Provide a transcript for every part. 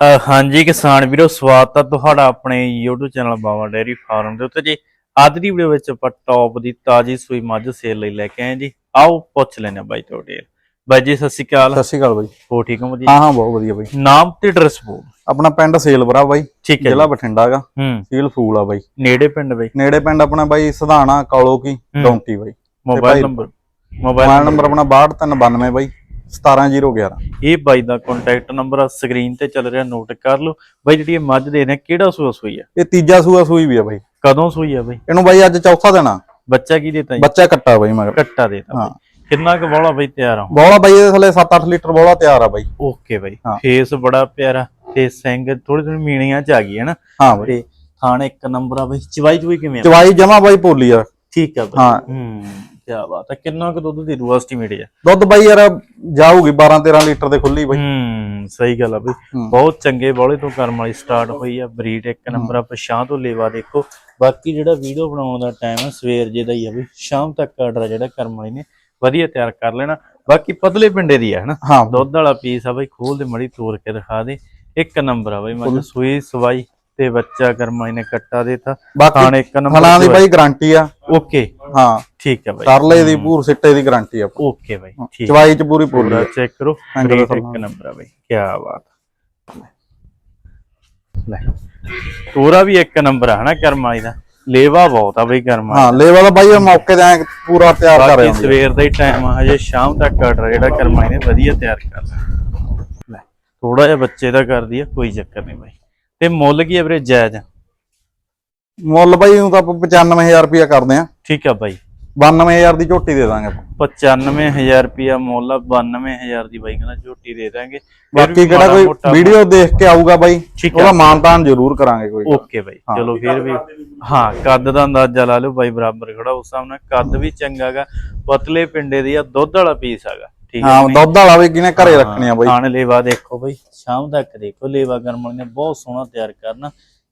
ਅ, ਹਾਂਜੀ ਕਿਸਾਨ ਵੀਰੋ ਸਵਾਗਤ ਹੈ ਤੁਹਾਡਾ ਆਪਣੇ YouTube channel Bawa dairy farm ਦੇ ਉੱਤੇ ਜੀ। ਅੱਜ ਦੀ ਵੀਡੀਓ ਵਿੱਚ ਆਪਾਂ ਟੌਪ ਦੀ ਤਾਜੀ ਸੂਈ ਮੱਝ ਸੇਲ ਲਈ ਲੈ ਕੇ ਆਏ ਜੀ। ਆਓ ਪੁੱਛ ਲੈਣੇ ਬਾਈ ਤੁਹਾਡੇ ਬਾਈ ਜੀ ਸਤਿ ਸ਼੍ਰੀ ਅਕਾਲ। ਸਤਿ ਸ਼੍ਰੀ ਅਕਾਲ ਬਾਈ। ਹੋ ਠੀਕ ਹੋ ਜੀ? ਹਾਂ ਹਾਂ ਬਹੁਤ ਵਧੀਆ ਬਾਈ। ਨਾਮ ਤੇ ਐਡਰੈਸ ਬੋਲ। ਆਪਣਾ ਪਿੰਡ ਸੇਲਵਰਾ ਬਾਈ। ਠੀਕ ਹੈ ਜ਼ਿਲ੍ਹਾ ਜੀ। ਬਠਿੰਡਾ ਹੈਗਾ ਹੂੰ। ਸੀਲ ਫੂਲ ਆ ਬਾਈ। ਨੇੜੇ ਪਿੰਡ ਬਾਈ? ਨੇੜੇ ਪਿੰਡ ਆਪਣਾ ਬਾਈ ਸਧਾਣਾ ਕਾਲੋ ਕੀ ਡੌਂਟੀ ਬਾਈ। ਮੋਬਾਈਲ ਭਾਈ- ਨੰਬਰ ਮੋਬਾਈਲ ਮੋਬਾਈਲ ਨੰਬਰ ਆਪਣਾ 62392 ਬਾਈ। 17011 ਇਹ ਬਾਈ ਦਾ ਕੰਟੈਕਟ ਨੰਬਰ ਸਕਰੀਨ ਤੇ ਚੱਲ ਰਿਹਾ ਨੋਟ ਕਰ ਲਓ। ਬਾਈ ਜਿਹੜੀ ਇਹ ਮੱਝ ਦੇ ਨੇ ਕਿਹੜਾ ਸੂਆ ਸੂਈ ਆ? ਇਹ ਤੀਜਾ ਸੂਆ ਸੂਈ ਵੀ ਆ ਬਾਈ। ਕਦੋਂ ਸੂਈ ਆ ਬਾਈ? ਇਹਨੂੰ ਬਾਈ ਅੱਜ ਚੌਥਾ ਦੇਣਾ। ਬੱਚਾ ਕੀ ਦੇਤਾ ਜੀ? ਬੱਚਾ ਕੱਟਾ ਬਾਈ ਮਗਰ। ਕੱਟਾ ਦੇਤਾ ਹਾਂ। ਕਿੰਨਾ ਕੁ ਬੋਲਾ ਬਾਈ ਤਿਆਰ ਆ? ਬੋਲਾ ਬਾਈ ਇਹਦੇ ਥੱਲੇ 7-8 ਲੀਟਰ ਬੋਲਾ ਤਿਆਰ ਆ ਬਾਈ। ਓਕੇ ਬਾਈ। ਫੇਸ ਬੜਾ ਪਿਆਰਾ ਤੇ ਸਿੰਘ ਥੋੜੀ ਥੋੜੀ ਮੀਣੀਆਂ ਚ ਆ ਗਈ ਹੈ ਨਾ? ਹਾਂ ਬਾਈ। ਥਾਣ ਇੱਕ ਨੰਬਰ ਆ ਬਾਈ। ਚਵਾਈ ਚੁਈ ਕਿਵੇਂ ਆ? ਚਵਾਈ ਜਮਾ ਬਾਈ ਪੋਲੀ ਆ। ਠੀਕ ਆ ਬਾਈ। ਹਾਂ। ਹੂੰ। ਕੀ ਬਾਤ ਹੈ ਕਿੰਨਾ ਕੁ ਦੁੱਧ ਦੀ ਰੂ ਐਸਟੀਮੇਟ ਆ ਦੁੱਧ ਬਾਈ ਯਾਰ ਜਾਊਗੀ 12-13 ਲੀਟਰ ਦੇ ਖੁੱਲੀ ਬਾਈ। ਹੂੰ ਸਹੀ ਗੱਲ ਆ ਬਈ। ਹੂੰ। ਬਹੁਤ ਚੰਗੇ ਬੋਲੇ ਤੋਂ ਕਰਮ ਵਾਲੀ ਸਟਾਰਟ ਹੋਈ ਆ ਬਰੀਡ ਇੱਕ ਨੰਬਰ ਆ ਪਛਾਂ ਤੋਂ ਲੇਵਾ ਦੇਖੋ। ਬਾਕੀ ਜਿਹੜਾ ਵੀਡੀਓ ਬਣਾਉਣ ਦਾ ਟਾਈਮ ਆ ਸਵੇਰ ਜੇ ਦਾ ਹੀ ਆ ਬਈ ਸ਼ਾਮ ਤੱਕ ਆਰਡਰ ਜਿਹੜਾ ਕਰਮ ਵਾਲੀ ਨੇ ਵਧੀਆ ਤਿਆਰ ਕਰ ਲੈਣਾ। ਬਾਕੀ ਪਤਲੇ ਪਿੰਡੇ ਦੀ ਆ ਹਨਾ? ਹਾਂ। ਦੁੱਧ ਵਾਲਾ ਪੀਸ ਆ ਬਈ ਖੋਲ ਦੇ ਮੜੀ ਤੋੜ ਕੇ ਦਿਖਾ ਦੇ। ਇੱਕ ਨੰਬਰ ਆ ਬਈ ਮੱਝ ਸੂਈ ਸਵਾਈ। ਤੇ ਬੱਚਾ ਕਰਮਾਈ ਨੇ ਕੱਟਾ ਦੇਤਾ। ਬਾਕੀ ਇੱਕ ਨੰਬਰ ਫਲਾਂ ਦੀ ਬਾਈ ਗਾਰੰਟੀ ਆ। ਓਕੇ ਹਾਂ। ਠੀਕ ਹੈ ਬਾਈ। ਕਰਲੇ ਦੀ ਪੂਰ ਸਿੱਟੇ ਦੀ ਗਾਰੰਟੀ ਆ ਓਕੇ ਬਾਈ ਠੀਕ। ਚਵਾਈ ਚ ਪੂਰੀ ਪੂਰਾ ਆ। ਚੈੱਕ ਕਰੋ। ਹਾਂਜੀ, ਰੇਟ ਦੱਸੋ। ਇੱਕ ਨੰਬਰ ਆ ਬਾਈ। ਕੀ ਬਾਤ। ਲੈ। ਤੋਰਾ ਵੀ ਇੱਕ ਨੰਬਰ ਆ ਹਨਾ ਕਰਮਾਈ ਦਾ। ਲੇਵਾ ਬਹੁਤ ਆ ਬਈ ਕਰਮਾਈ ਹਾਂ ਲੈਵਲ ਬਾਈ ਇਹ ਮੌਕੇ ਤੇ ਐਂ ਪੂਰਾ ਤਿਆਰ ਕਰ ਬਾਕੀ ਰਹੇ ਸਵੇਰ ਦਾ ਹੀ ਟਾਈਮ ਆ ਹਜੇ ਸ਼ਾਮ ਤੱਕ ਆਰਡਰ ਜਿਹੜਾ ਕਰਮਾਈ ਨੇ ਵਧੀਆ ਤਿਆਰ ਕਰ ਲਿਆ। ਲੈ ਥੋੜਾ ਜਿਹਾ ਬੱਚੇ ਦਾ ਕਰਦੀ ਆ ਕੋਈ ਚੱਕਰ ਨਹੀਂ ਬਾਈ। ਤੇ ਮੁੱਲ ਕੀ ਵੀਰੇ ਜਾਇਜ਼? ਮੁੱਲ ਬਾਈ ਨੂੰ ਤਾਂ ਆਪਾਂ 95000 ਰੁਪਇਆ ਕਰਦੇ ਆ ਠੀਕ ਆ ਬਾਈ। 92000 ਦੀ ਝੋਟੀ ਦੇ ਦਾਂਗੇ ਆਪਾਂ। 95000 ਰੁਪਿਆ ਮੁੱਲ ਆ 92000 ਦੀ ਬਾਈ ਕਹਿੰਦਾ ਝੋਟੀ ਦੇ ਦਾਂਗੇ। ਬਾਕੀ ਕਿਹੜਾ ਕੋਈ ਵੀਡੀਓ ਦੇਖ ਕੇ ਆਊਗਾ ਬਾਈ। ਉਹਦਾ ਮਾਨਤਾਨ ਜ਼ਰੂਰ ਕਰਾਂਗੇ ਕੋਈ। ਓਕੇ ਬਾਈ ਚਲੋ ਫਿਰ ਵੀ ਹਾਂ ਕੱਦ ਦਾ ਅੰਦਾਜ਼ਾ ਲਾ ਲਓ ਬਾਈ ਬਰਾਬਰ ਖੜਾ ਉਸ ਹਿਸਾਬ ਨਾਲ। ਕੱਦ ਵੀ ਚੰਗਾਗਾ ਪਤਲੇ ਪਿੰਡੇ ਦੀ ਆ ਦੁੱਧ ਵਾਲਾ ਪੀਸ ਹੈਗਾ ਠੀਕ ਹੈ ਹਾਂ ਦੁੱਧ ਵਾਲਾ ਵੀ ਕਿਨੇ ਘਰੇ ਰੱਖਣੀ ਆ ਬਾਈ? ਖਾਣ ਲੇਵਾ ਦੇਖੋ ਬਾਈ ਸ਼ਾਮ ਤੱਕ ਦੇਖੋ ਲੇਵਾ ਗਰਮ ਵਾਲੇ ਨੇ ਬਹੁਤ ਸੋਹਣਾ ਤਿਆਰ ਕਰਨਾ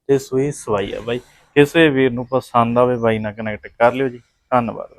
ਤੇ ਸੂਈ ਸਵਾਈ ਆ ਬਾਈ। ਕਿਸੇ ਵੀਰ ਨੂੰ ਪਸੰਦ ਆਵੇ ਬਾਈ ਨਾਲ ਕਨੈਕਟ ਕਰ ਲਿਓ ਜੀ। ਧੰਨਵਾਦ।